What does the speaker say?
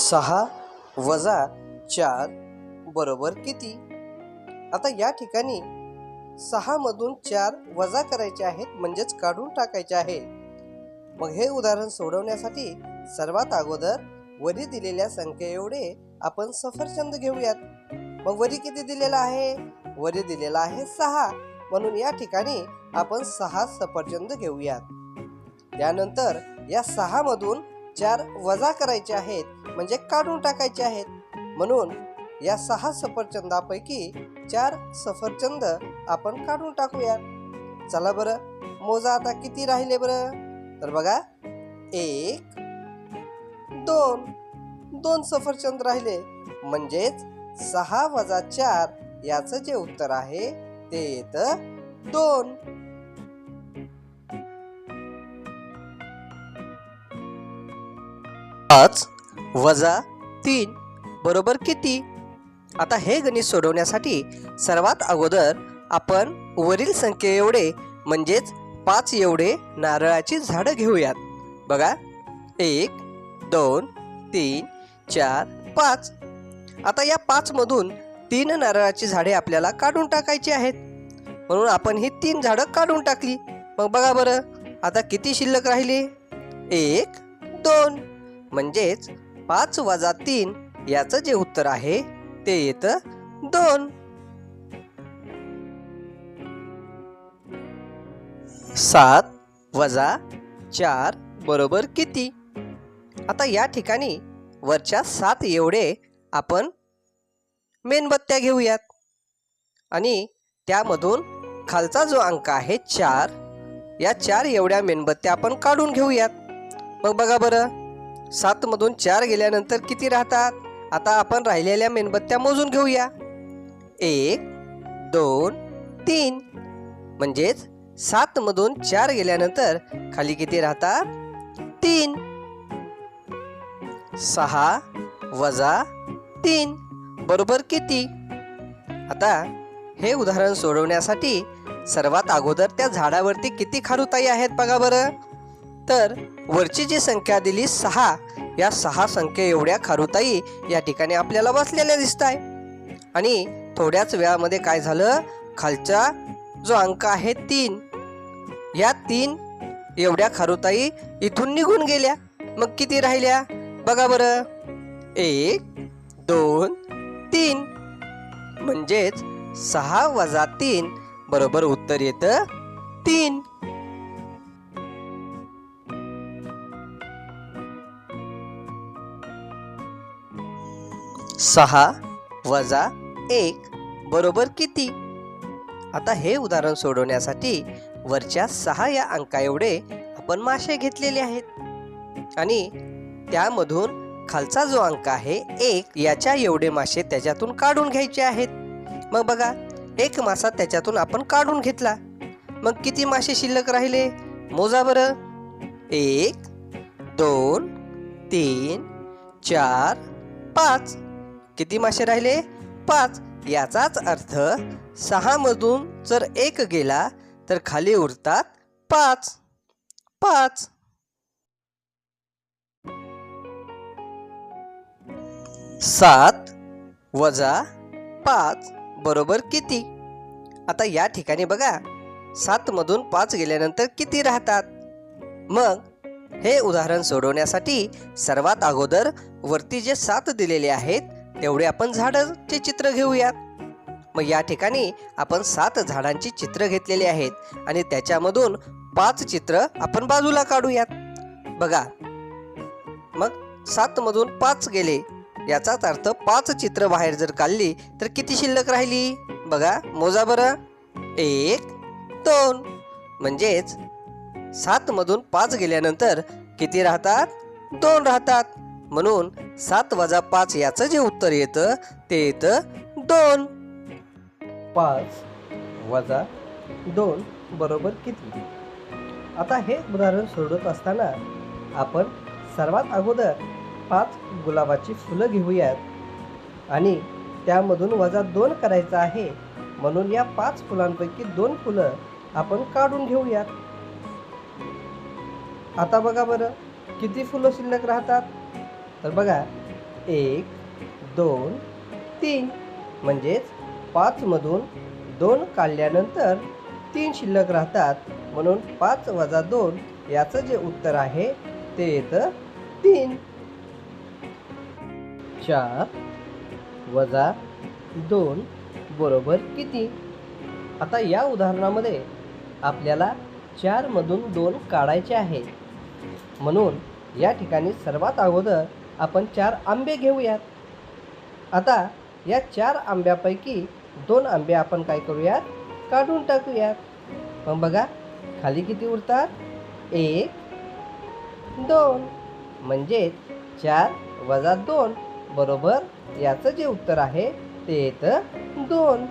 सहा वजा चार बरोबर किती? आता या ठिकाणी सहा मधून चार वजा करायचे आहेत म्हणजेच काढून टाकायचे आहे. मग हे उदाहरण सोडवण्यासाठी सर्वात अगोदर वरी दिलेल्या संख्ये एवढे आपण सफरचंद घेऊयात. मग वरी किती दिलेला आहे? वरी दिलेला आहे सहा. म्हणून या ठिकाणी आपण सहा सफरचंद घेऊयात. त्यानंतर या सहा मधून चार वजा करायचे आहेत. म्हणजे काढून टाकायचे आहेत. म्हणून या सहा सफरचंदापैकी चार सफरचंद आपण काढून टाकूयात. चला बरं मोजा आता किती राहिले बरं? तर बघा एक दोन दोन सफरचंद राहिले. म्हणजेच सहा वजा चार याचं जे उत्तर आहे ते येतं दोन. पाच वजा तीन बरोबर किती? आता हे गणित सोडवण्यासाठी सर्वात अगोदर आपण वरील संख्ये एवढे म्हणजेच पाच एवढे नारळाची झाडं घेऊयात. बघा एक दोन तीन चार पाच. आता या पाचमधून तीन नारळाची झाडे आपल्याला काढून टाकायची आहेत. म्हणून आपण ही तीन झाडं काढून टाकली. मग बघा बरं आता किती शिल्लक राहिली? एक दोन. म्हणजेच पाच वजा तीन याचं जे उत्तर आहे ते येतं दोन. सात वजा चार बरोबर किती? आता या ठिकाणी वरच्या सात एवढे आपण मेणबत्त्या घेऊयात. आणि त्यामधून खालचा जो अंक आहे चार या चार एवढ्या मेणबत्त्या आपण काढून घेऊयात. मग बघा बरं. सातमधून चार गेल्यानंतर किती राहतात? आता आपण राहिलेल्या मेणबत्त्या मोजून घेऊया. एक दोन तीन. म्हणजेच सातमधून चार गेल्यानंतर खाली किती राहतात? तीन. सहा वजा तीन. बरोबर किती? आता हे उदाहरण सोडवण्यासाठी सर्वात अगोदर त्या झाडावरती किती खारुताई आहेत बघा बरं. तर वरची जी संख्या दिली सहा या सहा संख्ये एवढ्या खारुताई या ठिकाणी आपल्याला बसलेल्या दिसत आहे आणि थोड्याच वेळामध्ये काय झालं? खालचा जो अंक आहे तीन या तीन एवढ्या खारुताई इथून निघून गेल्या. मग किती राहिल्या? बघा बरं. एक दोन तीन. म्हणजेच सहा वजा तीन बरोबर उत्तर येतं तीन. सहा वजा एक बरोबर किती? आता हे उदाहरण सोडवण्यासाठी वरच्या सहा या अंका एवढे आपण मासे घेतलेले आहेत. आणि त्यामधून खालचा जो अंक आहे एक याच्या एवढे मासे त्याच्यातून काढून घ्यायचे आहेत. मग बघा एक मासा त्याच्यातून आपण काढून घेतला. मग किती मासे शिल्लक राहिले? मोजा बरं. एक दोन तीन चार पाच. किती मासे राहिले? पाच. याचाच अर्थ सहामधून जर एक गेला तर खाली उरतात पाच. पाच. सात वजा पाच बरोबर किती? आता या ठिकाणी बघा. सात मधून पाच गेल्यानंतर किती राहतात? मग हे उदाहरण सोडवण्यासाठी सर्वात अगोदर वरती जे सात दिलेले आहेत तेवढे आपण झाडांचे चित्र घेऊयात. मग या ठिकाणी आपण सात झाडांची चित्र घेतलेली आहेत आणि त्याच्यामधून पाच चित्र आपण बाजूला काढूयात. बघा. मग सात मधून पाच गेले. याचाच अर्थ पाच चित्र बाहेर जर काढली तर किती शिल्लक राहिली? बघा मोजा बरं. एक दोन. म्हणजेच सात मधून पाच गेल्यानंतर किती राहतात? दोन राहतात. म्हणून सात वजा पाच याचं जे उत्तर येतं ते येतं दोन. पाच वजा दोन बरोबर किती? आता हे उदाहरण सोडवत असताना आपण सर्वात अगोदर पाच गुलाबाची फुलं घेऊयात आणि त्यामधून वजा दोन करायचा आहे म्हणून या पाच फुलांपैकी दोन फुलं आपण काढून घेऊयात. आता बघा बरं किती फुलं शिल्लक राहतात? तर बघा एक दोन तीन. म्हणजेच पाचमधून दोन काढल्यानंतर तीन शिल्लक राहतात. म्हणून पाच वजा दोन याचं जे उत्तर आहे ते येतं तीन. चार वजा दोन बरोबर किती? आता या उदाहरणामध्ये आपल्याला चारमधून दोन काढायचे आहे. म्हणून या ठिकाणी सर्वात अगोदर आपण चार आंबे घेऊयात. आता या चार आंब्यापैकी दोन आंबे आपण काय करूयात? काढून टाकूयात. मग बघा खाली किती उरतात? एक दोन. म्हणजेच चार वजा दोन बरोबर? याचं जे उत्तर आहे ते येतं दोन.